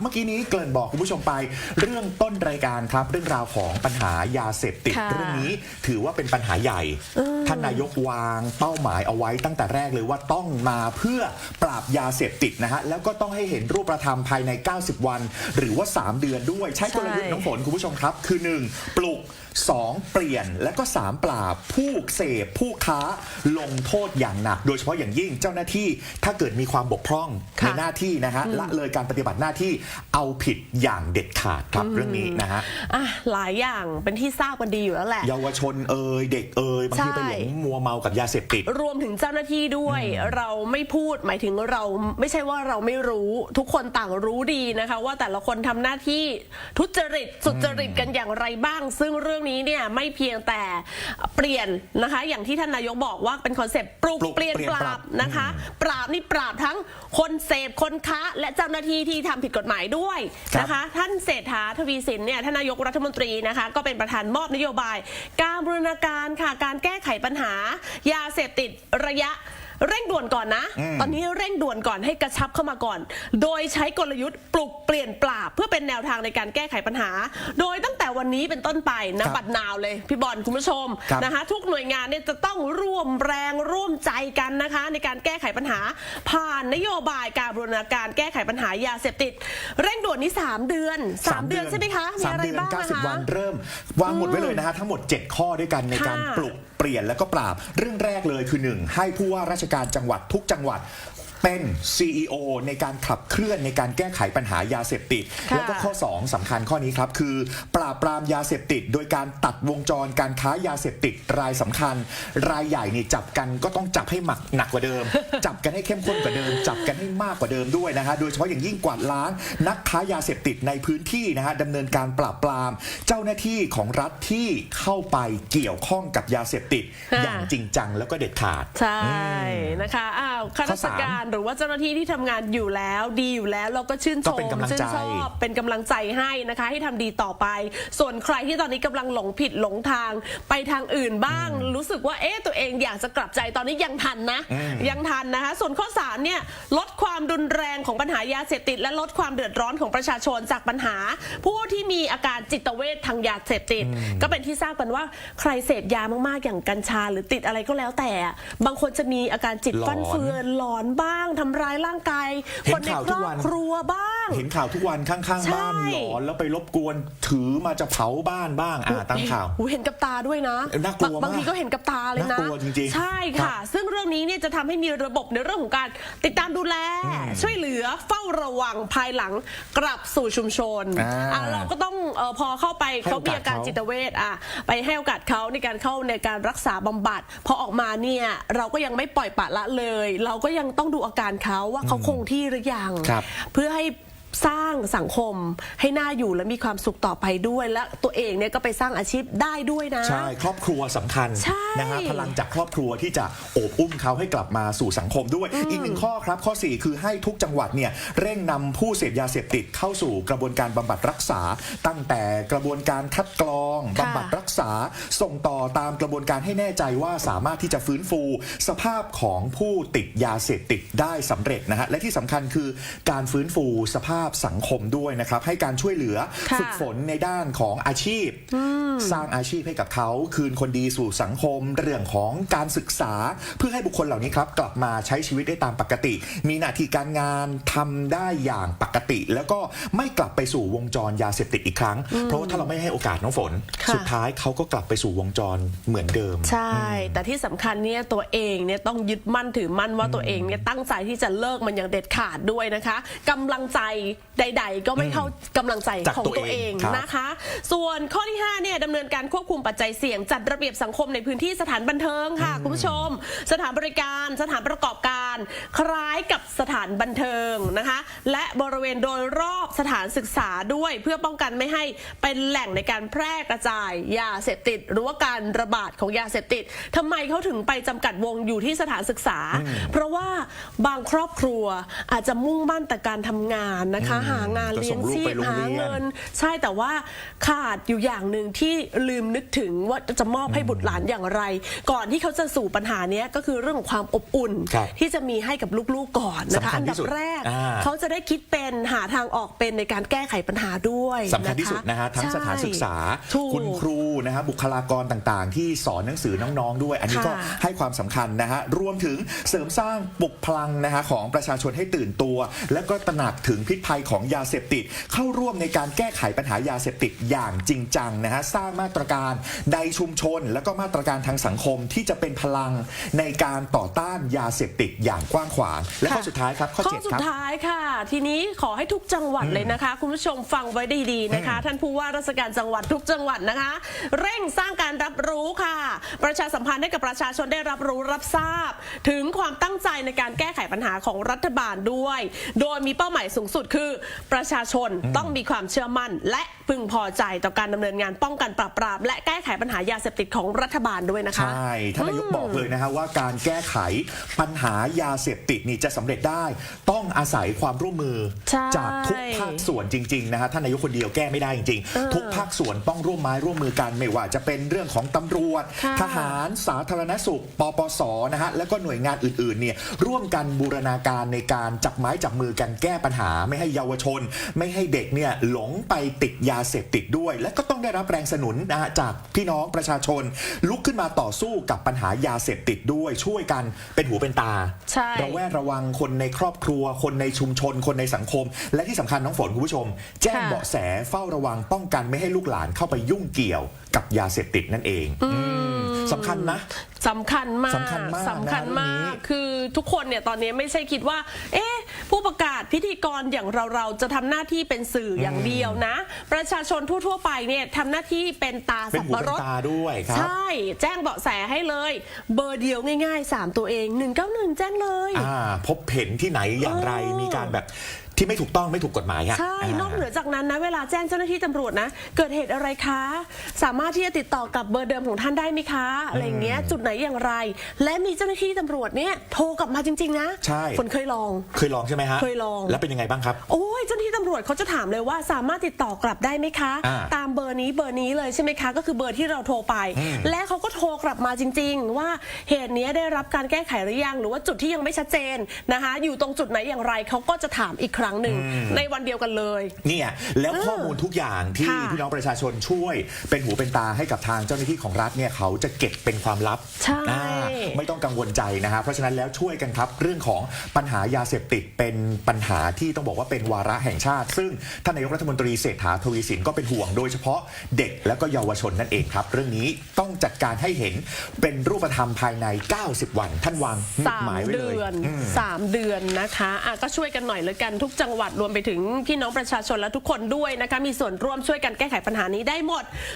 เมื่อกี้นี้เกริ่นบอกคุณผู้ชมไป เรื่องต้นรายการครับ เรื่องราวของปัญหายาเสพติด ค่ะเรื่องนี้ถือว่าเป็นปัญหาใหญ่ท่านนายกวางเป้าหมายเอาไว้ตั้งแต่แรกเลยว่าต้องมาเพื่อปราบยาเสพติดนะฮะแล้วก็ต้องให้เห็นรูปธรรมภายใน 90 วัน หรือว่า 3 เดือนด้วย ใช้กลยุทธ์น้องฝนคุณผู้ชมครับ คือ 1 ปลุก 2 เปลี่ยนและก็ 3 ปราบผู้เสพผู้ค้าลงโทษอย่างหนัก โดยเฉพาะอย่างยิ่งเจ้าหน้าที่ถ้าเกิดมีความบกพร่องค่ะในหน้าที่นะฮะละเลยการปฏิบัติหน้าที่เอาผิดอย่างเด็ดขาดครับเรื่องนี้นะฮะอะหลายอย่างเป็นที่ทราบกันดีอยู่แล้วแหละ เยาวชนเอ่ยเด็กเอ่ยบางทีใช่ไปหลงมัวเมากับยาเสพติด รวมถึงเจ้าหน้าที่ด้วย เราไม่พูดหมายถึงเราไม่ใช่ว่าเราไม่รู้ทุกคนต่างรู้ดีนะคะ ว่าแต่ละคนทำหน้าที่ทุจริตสุจริตกันอย่างไรบ้าง ซึ่งเรื่องนี้เนี่ยไม่เพียงแต่เปลี่ยนนะคะ อย่างที่ท่านนายกบอกว่าเป็นคอนเซปต์ปลุกปลุกเปลี่ยนเปลี่ยนปปรารับบนะคะ ปราบนี่ปราบทั้งคนเสพคนค้าและเจ้าหน้าที่ที่ทำผิดกฎหมายด้วยครับ นะคะ ท่านเศรษฐาทวีสินเนี่ยท่านนายกรัฐมนตรีนะคะ ก็เป็นประธานมอบนโยบาย การบูรณาการค่ะการแก้ไขปัญหา ยาเสพติดระยะ เร่งด่วนก่อนนะอืมตอนนี้เร่งด่วนก่อนให้กระชับเข้ามาก่อน โดยใช้กลยุทธ์ปลุกเปลี่ยนปราบ เพื่อเป็นแนวทางในการแก้ไขปัญหา โดยตั้งแต่วันนี้เป็นต้นไปนะครับบัดนาวเลยพี่บอลคุณผู้ชมครับนะคะทุกหน่วยงานเนี่ยจะต้องร่วมแรงร่วมใจกันนะคะ ในการแก้ไขปัญหา ผ่านนโยบายการบูรณาการแก้ไขปัญหายาเสพติด เร่งด่วนนี้ 3 เดือน 3 เดือนใช่ไหมคะมีสามอะไรเดือนบ้างเก้านะสิบคะวันเริ่มวางหมดไว้เลยนะฮะทั้งหมด 7 ข้อด้วยกันในการค่ะปลุก เปลี่ยนแล้วก็ปราบ เรื่องแรกเลยคือ 1 ให้ผู้ว่าราชการจังหวัดทุกจังหวัด เป็น CEO ในการขับเคลื่อนในการแก้ไขปัญหายาเสพติด ค่ะ แล้วก็ข้อ 2สำคัญข้อนี้ครับ คือ ปราบปรามยาเสพติด โดยการตัดวงจรการค้ายาเสพติดรายสำคัญ รายใหญ่นี่จับกันก็ต้องจับให้หมักหนักกว่าเดิม จับกันให้เข้มข้นกว่าเดิม จับกันให้มากกว่าเดิมด้วยนะฮะโดยเฉพาะอย่างยิ่งกวาดล้างนักค้ายาเสพติดในพื้นที่นะฮะดำเนินการปราบปราม เจ้าหน้าที่ของรัฐที่เข้าไปเกี่ยวข้องกับยาเสพติด ค่ะ อย่างจริงจังแล้วก็เด็ดขาด ใช่นะคะอ้าวข้าข้อราชสามการหรือว่าเจ้าหน้าที่ที่ทำงานอยู่แล้ว ดีอยู่แล้วเราก็ชื่นชก็มเป็นกำลังชื่นใจชอบเป็นกำลังใจให้นะคะ ให้ทำดีต่อไป ส่วนใครที่ตอนนี้กำลังหลงผิดหลงทางไปทางอื่นบ้าง รู้สึกว่าเอ๊ะตัวเองอยากจะกลับใจตอนนี้ยังทันนะ ยังทันนะคะ ส่วนข้อสามเนี่ยลดความรุนแรงของปัญหายาเสพติด และลดความเดือดร้อนของประชาชนจากปัญหา ผู้ที่มีอาการจิตเวททางยาเสพติด ก็เป็นที่ทราบกันว่าใครเสพยามากๆอย่างกัญชา หรือติดอะไรก็แล้วแต่ บางคนจะมีอาการจิตหลอนฟั่นเฟือนหลอนบ้างทำร้ายร่างกาย เห็นคนในข่าวคทุรกอวับนครัวบ้าง เห็นข่าวทุกวันข้างๆบ้านใช่ หลอนแล้วไปรบกวนถือมาจะเผาบ้านบ้างอ่าตามข่าว หูเห็นกับตาด้วยนะเออน่ากลัวมากบางทีก็เห็นกับตาเลยนะน่ากลัวจริงๆใช่ครัค่ะบซึ่งเรื่องนี้เนี่ยจะทำให้มีระบบในเรื่องของการติดตามดูแล ช่วยเหลือเฝ้าระวังภายหลังกลับสู่ชุมชนอ่าอะเราก็ต้องเออพอเข้าไปให้เขาโอกาสมีอาการเขา จิตเวชอะไปให้โอกาสเขาในการเข้าในการรักษาบำบัดพอออกมาเนี่ยเราก็ยังไม่ปล่อยปละละเลย เราก็ยังต้องดูอาการเขาว่าเขาคงที่หรือยังครับเพื่อให้ สร้างสังคมให้น่าอยู่และมีความสุขต่อไปด้วย และตัวเองเนี่ยก็ไปสร้างอาชีพได้ด้วยนะ ใช่ ครอบครัวสำคัญใช่นะฮะพลังจากครอบครัวที่จะโอบอุ้มเขาให้กลับมาสู่สังคมด้วย อีกหนึ่งข้อครับ ข้อ 4 คือให้ทุกจังหวัดเนี่ยเร่งนำผู้เสพยาเสพติดเข้าสู่กระบวนการบำบัดรักษา ตั้งแต่กระบวนการคัดกรองค่ะบำบัดรักษา ส่งต่อตามกระบวนการให้แน่ใจว่าสามารถที่จะฟื้นฟู สภาพของผู้ติดยาเสพติดได้สำเร็จนะฮะและที่สำคัญคือการฟื้นฟูสภาพสังคมด้วยนะครับ ให้การช่วยเหลือค่ะฝึกฝนในด้านของอาชีพ สร้างอาชีพให้กับเขาคืนคนดีสู่สังคม เรื่องของการศึกษา เพื่อให้บุคคลเหล่านี้ครับ กลับมาใช้ชีวิตได้ตามปกติ มีหน้าที่การงานทำได้อย่างปกติ แล้วก็ไม่กลับไปสู่วงจรยาเสพติดอีกครั้ง เพราะว่าถ้าเราไม่ให้โอกาสน้องฝน ค่ะ สุดท้ายเขาก็กลับไปสู่วงจรเหมือนเดิม ใช่ แต่ที่สำคัญเนี่ยตัวเองเนี่ยต้องยึดมั่นถือมั่นว่าตัวเองเนี่ยตั้งใจที่จะเลิกมันอย่างเด็ดขาดด้วยนะคะกำลังใจใด ๆ ก็ไม่เท่ากำลังใจจากของตัวตัวเองเองครับ นะคะ ส่วนข้อที่5เนี่ยดำเนินการควบคุมปัจจัยเสี่ยง จัดระเบียบสังคมในพื้นที่สถานบันเทิงค่ะ คุณผู้ชม สถานบริการสถานประกอบการ คล้ายกับสถานบันเทิงนะคะ และบริเวณโดยรอบสถานศึกษาด้วย เพื่อป้องกันไม่ให้เป็นแหล่งในการแพร่กระจาย ยาเสพติดหรือว่าการระบาดของยาเสพติดทำไมเขาถึงไปจำกัดวงอยู่ที่สถานศึกษา เพราะว่าบางครอบครัวอาจจะมุ่งมั่นแต่การทำงานนะนะคะ หางานก็เลี้ส่ยงงลูกชีไปพโรงหาเรียนเงิน ใช่แต่ว่าขาดอยู่อย่างหนึ่งที่ลืมนึกถึงว่าจะมอบให้บุตรหลานอย่างไร ก่อนที่เขาจะสู่ปัญหาเนี้ยก็คือเรื่องของความอบอุ่นครับที่จะมีให้กับลูกๆก่อนนะคะสำคัญอันที่ดับสุดแรกอ่าเขาจะได้คิดเป็นหาทางออกเป็นในการแก้ไขปัญหาด้วยสำคัญที่สุดนะฮะทั้งใช่สถานศึกษาถูกคุณครูนะฮะบุคลากรต่างๆ ที่สอนหนังสือน้องๆด้วย อันนี้ก็ค่ะให้ความสำคัญนะฮะรวมถึงเสริมสร้างปลุกพลังนะฮะของประชาชนให้ตื่นตัว และก็ตระหนักถึงพิษภัยของยาเสพติด เข้าร่วมในการแก้ไขปัญหายาเสพติดอย่างจริงจังนะฮะสร้างมาตรการในชุมชน และก็มาตรการทางสังคมที่จะเป็นพลังในการต่อต้านยาเสพติดอย่างกว้างขวาง และข้อค่ะสุดท้ายครับข้อข้อเจ็ดสุคดรับ ท้ายค่ะ ทีนี้ขอให้ทุกจังหวัดเลยนะคะ คุณผู้ชมฟังไว้ดีๆนะคะ ท่านผู้ว่าราชการจังหวัดทุกจังหวัดนะคะ เร่งสร้างการรับรู้ค่ะ ประชาสัมพันธ์ให้กับประชาชนได้รับรู้รับทราบ ถึงความตั้งใจในการแก้ไขปัญหาของรัฐบาลด้วย โดยมีเป้าหมายสูงสุดคือประชาชนต้องมีความเชื่อมั่น และพึงพอใจต่อการดำเนินงานป้องกันปราบปราม และแก้ไขปัญหายาเสพติดของรัฐบาลด้วยนะคะ ใช่ท่านนายกบอกเลยนะฮะว่าการแก้ไขปัญหายาเสพติดนี่จะสำเร็จได้ ต้องอาศัยความร่วมมือใช่จากทุกภาคส่วนจริงๆนะฮะท่านนายกคนเดียวแก้ไม่ได้จริงๆ ทุกภาคส่วนต้องร่วมไม้ร่วมมือกันไม่ว่าจะเป็นเรื่องของตำรวจค่ะทหารสาธารณสุขปปสนะฮะแล้วก็หน่วยงานอื่นๆเนี่ยร่วมกันบูรณาการในการจับไม้จับมือกันแก้ปัญหาไม่ให้เยาวชน ไม่ให้เด็กเนี่ยหลงไปติดยาเสพติดด้วย และก็ต้องได้รับแรงสนุนนะฮะจากพี่น้องประชาชน ลุกขึ้นมาต่อสู้กับปัญหายาเสพติดด้วยช่วยกันเป็นหูเป็นตาใช่ระแวดระวังคนในครอบครัว คนในชุมชน คนในสังคม และที่สำคัญน้องฝนคุณผู้ชม แจ้งค่ะเบาะแสเฝ้าระวังป้องกันไม่ให้ลูกหลานเข้าไปยุ่งเกี่ยวกับยาเสพติดนั่นเองอืมสำคัญนะสำคัญมากสำคัญมากนะสำคัญมาเรื่องนี้กคือทุกคนเนี่ยตอนนี้ไม่ใช่คิดว่า เอ๊ะ ผู้ประกาศพิธีกรอย่างเราเราๆจะทำหน้าที่เป็นสื่ออย่างเดียวนะ ประชาชนทั่วๆไปเนี่ยทำหน้าที่เป็นตาเป็นสับหูปะเป็นรดตาด้วยครับ ใช่ แจ้งเบาะแสให้เลย เบอร์เดียวง่าย ๆ 3 ตัวเอง 191 แจ้งเลย อ่าพบเห็นที่ไหนอย่างไรเออมีการแบบ ที่ไม่ถูกต้องไม่ถูกกฎหมายอะใช่านอกเหนือจากนั้นนะ เวลาแจ้งเจ้าหน้าที่ตำรวจนะ เกิดเหตุอะไรคะ สามารถที่จะติดต่อกับเบอร์เดิมของท่านได้ไหมคะ อะไรอย่างเงี้ย จุดไหนอย่างไร และมีเจ้าหน้าที่ตำรวจเนี่ยโทรกลับมาจริง ๆ นะใช่คนเคยลอง เคยลองใช่ไหมฮะเคยลอง แล้วเป็นยังไงบ้างครับ โอ้ยเจ้าหน้าที่ตำรวจเขาจะถามเลยว่าสามารถติดต่อกลับได้ไหมคะ อ่าตามเบอร์นี้เบอร์นี้เลยใช่ไหมคะ ก็คือเบอร์ที่เราโทรไปและเขาก็โทรกลับมาจริง ๆ ว่าเหตุเนี้ยได้รับการแก้ไขหรือยัง หรือว่าจุดที่ยังไม่ชัดเจนนะคะ อยู่ตรงจุดไหนอย่างไรเขาก็จะถามอีกครั้งหนึ่งในวันเดียวกันเลย เนี่ยแล้วข้อมูลทุกอย่างที่ค่ะพี่น้องประชาชนช่วย เป็นหูเป็นตาให้กับทางเจ้าหน้าที่ของรัฐเนี่ยเขาจะเก็บเป็นความลับใช่ อ่าไม่ต้องกังวลใจนะฮะเพราะฉะนั้นแล้วช่วยกันครับ เรื่องของปัญหายาเสพติดเป็นปัญหาที่ต้องบอกว่าเป็นวาระแห่งชาติ ซึ่งท่านนายกรัฐมนตรีเศรษฐาทวีสินก็เป็นห่วงโดยเฉพาะเด็กและก็เยาวชนนั่นเองครับ เรื่องนี้ต้องจัดการให้เห็นเป็นรูปธรรมภายใน 90 วัน ท่านวางสามหมายไว้เลเดืยอนสามเดือนนะคะอะก็ช่วยกันหน่อยเลยกันทุกจังหวัดรวมไปถึงพี่น้องประชาชนและทุกคนด้วยนะคะมีส่วนร่วมช่วยกันแก้ไขปัญหานี้ได้หมด